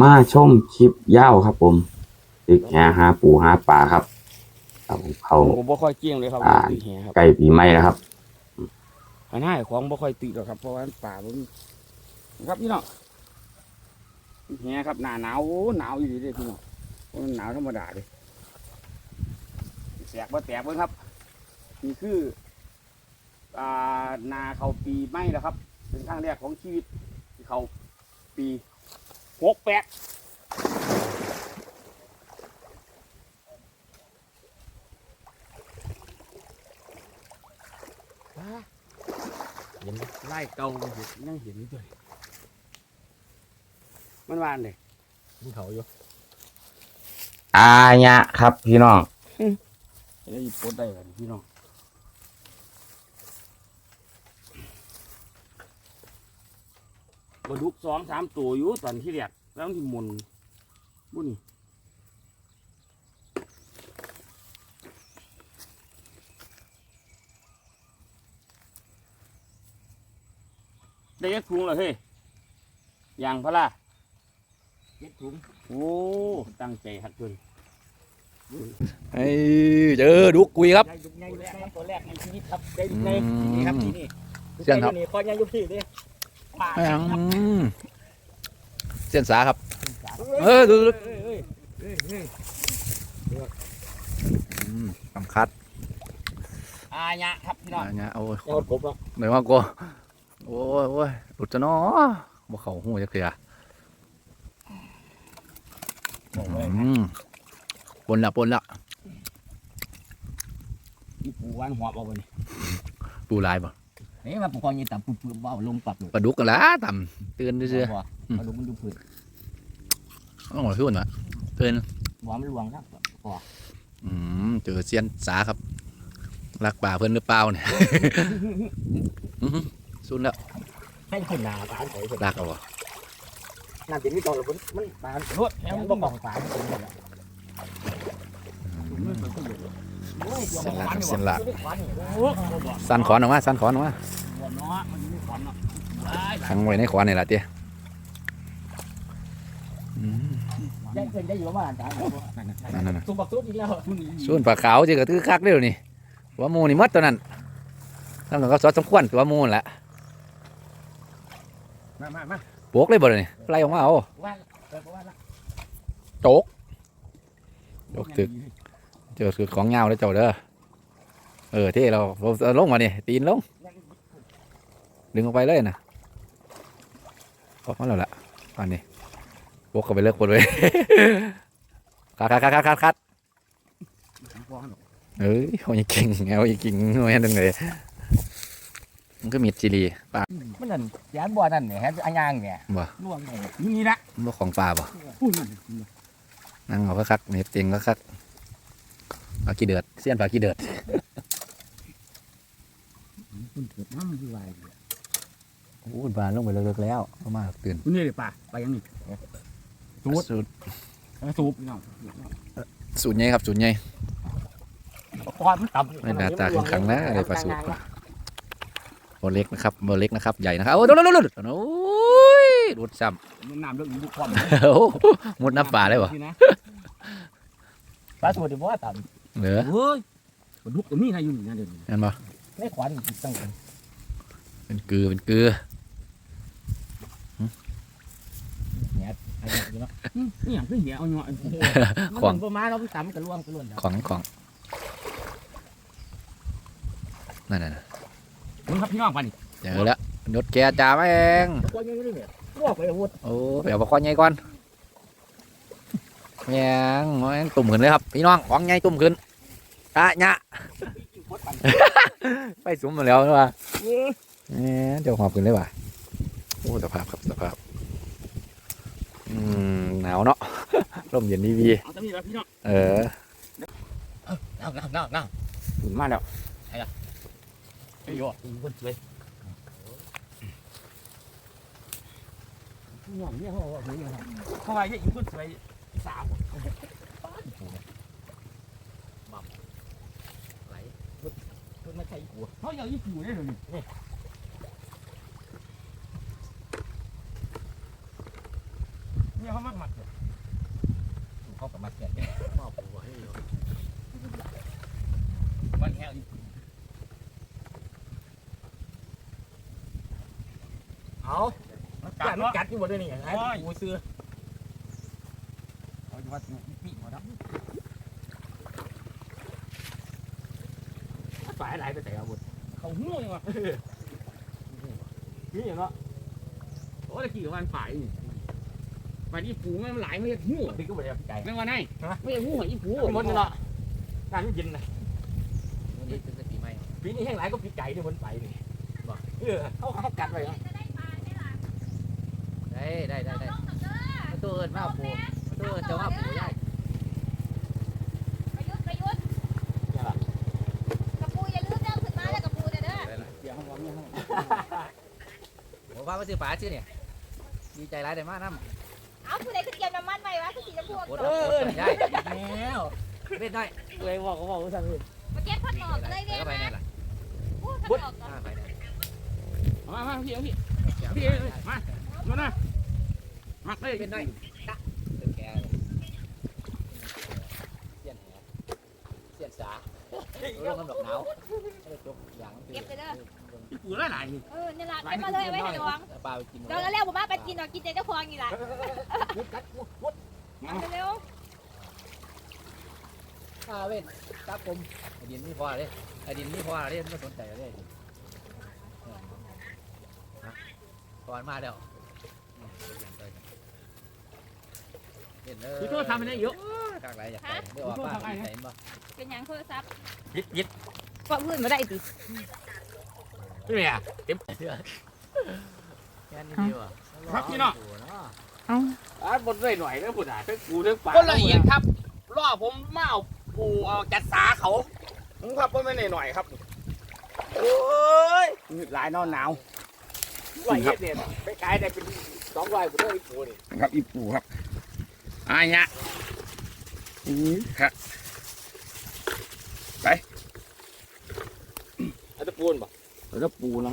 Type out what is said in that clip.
มาชมคลิปยาวครับ ผมตึกแหหาปูหาปลาครับครับผมเขาผมบ่ค่อยเกี้ยงเลยครับอ่าตีแหครับใกล้ปีใหม่แล้วครับอันนี้ของบ่ค่อยตีหรอกครับเพราะว่าป่ามันครับพี่น้องแหครับหน้าหนาวโอ้หนาวอยู่ดีเด้พี่น้องเพราะมันหนาวธรรมดาเลยแสกบ่แตกเบิ่งครับ นี่คืออ่านาเขาปีใหม่แล้วครับ เป็นครั้งแรกของชีวิตที่เขาปี หกแปดเห็นไหมไล่เก่าเห็นยังเห็นอยู่เลยมันวานเลยมันเขาอยู่อาญะครับพี่น้องแล้วอีปดได้เลยพี่น้อง บดุกสองสามตัวอยู่ตอนที่เรียกแล้วที่หมุนบุนี่ได้ยักถุงเหรอเฮ้ยยางพะล่ะเจ็ดถุงโอ้ตั้งใจหัดเกินเฮ้ยเจอดุกกุยครับใหญ่ยุคใหญ่ยุคแรกครับตัวแรกในชีวิตครับได้ยุคในอืมนี่ครับที่นี่เสี้ยนครับนี่คอยใหญ่ยุคที่นี่ ป่าอืมเส้นสาครับ เออดูดูเอ้ยเอ้ยเอ้ยเอ้ยอืมสำคัญอาญะครับพี่น้องอันเนี้ยโอ้ยเอาผมอะเหนื่อยมากกูโอ้ยโอ้ยหลุดจะเนาะบ่เข่าหูจะเกลืออืมปนละปนละมีปูวันหัวบ่บนปูลายบ่ เฮ้ยมาปูคอยยืนต่ำปูปูเบาลงปรับอยู่ปลาดุกกันละต่ำเตือนด้วยเชื่อบ่มาดูมันดูผืนต้องหัวขึ้นวะเตือนหัวมันหลวงครับบ่อืมเจอเซียนสาครับรักป่าเพื่อนหรือเปล่าเนี่ยอื้อหือสุดแล้วให้ขึ้นหนาปลาใส่ขึ้นรักเอาวะน้ำเป็นไม่ตรงหรอกมันมันปลาลวดแล้วมันบ่บอกปลามันเป็นอย่างนี้ เส้นหลักครับเส้นหลักโอ้โหสั้นขอนออกมาสั้นขอนออกมาหัวเนาะมันอยู่ในขวานเนาะได้ขังไว้ในขวานนี่แหละเตี้ยอืมได้เกินได้อยู่ประมาณจานนั่นนั่นตุ้มบักตุ้มอีกแล้วส่วนปลาขาวจะกระตือคักเด้อนี่ตัวหมูนี่หมัดตัวนั้นทำหลังก็ซอสสมควรตัวหมูนั่นแหละมามามาโปกเลยบ่เลยนี่ไล่ออกมาเอาว่าเปิดว่าละโจกโจกตึก เจอคือของเงาแล้วเจ้าเด้อเออที่เราเอาลงมานี่ตีนลง ดึงออกไปเลยนะออกมาแล้วล่ะอันนี้โปกเข้าไปเลิกปวดเลยคัดคัดคัดคัดคัดคัดเอ้ยเขายังเก่งเอายังเก่งไม่ยันตรงไหนมันก็มีจีรีปลามันนั่นยานบ่อนั่นเนี่ยฮะอันยางเนี่ยบ่ล่วงเลยนี่ละบ่ของปลาบ่พูดนั่นนั่งเอาก็คักเน็ตเต็งก็คัก ปลาขี้เดือดเสี้ยนปลาขี้เดือดคุณเกิดน้ำอยู่ไรโอ้ปลาลงไปเลิกๆแล้วเข้ามาตื่นนี่เลยป่าไปยังนี่สูตรสูตรสูบพี่น้องสูตรใหญ่ครับสูตรใหญ่ความมันต่ำไม่หน้าตาขังๆนะอะไรปลาสูตรโบเล็กนะครับโบเล็กนะครับใหญ่นะครับโอ้ยโดดโดดโดดโอ้ยดูดซ้มันน้ำเรื่องนี้ดูความำโอ้โหมุดน้ำปลาเลยบ่ปลาตัวเดียวว่าต่ เหลือเฮ้ยมันลุกตรงนี้นะอยู่นี่นะเดี๋ยวนี้นั่นบ่ำไม่ขวัญตั้งกันเป็นเกลือเป็นเกลืออันนี้เนาะนี่อย่างคือเหี้ยเอาเนาะของประมาณเราไปต่ำกันร่วงกันล้วนของของนั่นน่ะมึงครับพี่น้องไปนี่เจอแล้วนดแกจ่ามาเองก็ยังไม่เนี่ยล่วงไปอาวุธโอ้ไปเอาปลาคอใหญ่ก่อนแยงแยงตุ่มขึ้นเลยครับพี่น้องของใหญ่ตุ่มขึ้น อะญะไปสุมมาแล้วใช่ป่ะเอ๊ะเดี๋ยวหอบขึ้นเลยว่ะโอ้สภาพครับสภาพ อืมหนาวเนาะลมเย็นดีวีเอาตรงนี้แล้วพี่น้องเออนั่งนั่งนั่งนั่งถึงมาแล้วไอ้ยอดคนสวยพี่น้องเนี่ยเขาบอกว่าเฮ้ยเขาว่าเนี่ยอีกคนสวยสาวคนไม่ ใช่หัวเขายากยี่ปูได้เลยนี่เนี่ยเขามักหมัดเลยเขากับมาเสียนมาปูไว้มันแห้งเอากัดมันกัดอยู่บ่ด้วยนี่ไอ้ปูซื้อเอาจะว่าปีหมดแล้ว ฝ่ายไหนไปแต่อาวุธเขาห่วงว่ะนี่เนาะโอ้ตะกี้กับมันฝ่ายนี่ฝ่ายอีปูมันหลายไม่ใช่ห่วงนี่ก็บ่ได้ไก่เรื่องว่าไงไม่ใช่ห่วงอีปูหมดเนาะการมันกินนะวันนี้เป็นปีใหม่ปีนี้แห้งหลายก็ปีไก่ที่บนไปนี่บ่เออเขาเขากัดไว้ได้ได้ได้ได้ประตูเอิญมาปูประตูเอิญจะมาปูได้ ประยุทธ์ประยุทธ์กระปูอย่าลืมเด้อขึ้นมาแล้วกระปูเด้อเด้อ เดี๋ยวเขาบอกเนี่ย ผมว่ามาซื้อปลาชื่อเนี่ยดีใจร้ายแต่มากน้เอาผู้ใดขึ้นเตรียมน้ำมันไว้วะคือสีชมพูำปวดก่อนปวดได้แล้วเล่นได้เลยบอกเขาบอกว่าสั่งเลยมาเก็บพัดหมอกเลยเว้ยก็ไปมานี่แหละพูดพัดหมอกก่อนไปนี่มามาพี่เอาพี่พี่มามานะมักเลยเป็นได้ตึงแกเสียนแหเสียนสาลงน้ำดอกหนาวจบอย่างเก็บเลยเด้อ อีปูหลายหลายนี่เออนี่ล่ะเก็บมาเลยไว้ให้ดวงปลากินเดี๋ยวเร็วๆผมมาไปกินดอกกินใจเจ้าของนี่ล่ะกัดวุดมาเร็วปลาเว้นตับผมไอดินไม่พอเลยไอดินไม่พอเลยไม่สนใจเลยก่อนมาแล้วเห็นเลยพี่โทษทำไปได้เยอะกากไรอยากไปได้ออกบ้านเห็นบ่ๆเป็นหยังโทรศัพท์ยิดยิดก็พื้นมาได้ติ นี่อะเต็มแค่นี้ดีว่ะอะบนเลยหน่อยแล้วพุ่นอะทั้งปูทั้งปลาคนละเอียดครับล่อผมมาเอาปูเอาจัดสาเขาผมครับว่าไม่หน่อยครับโอ้ยหลายนอนหนาวร้อยเอ็ดเนี่ยไปขายได้เป็นสองร้อยพุ่นเลยปูนี่ครับอีปูครับอายะนี่ครับอันตะปูนบ่ แล้วปูแล้ว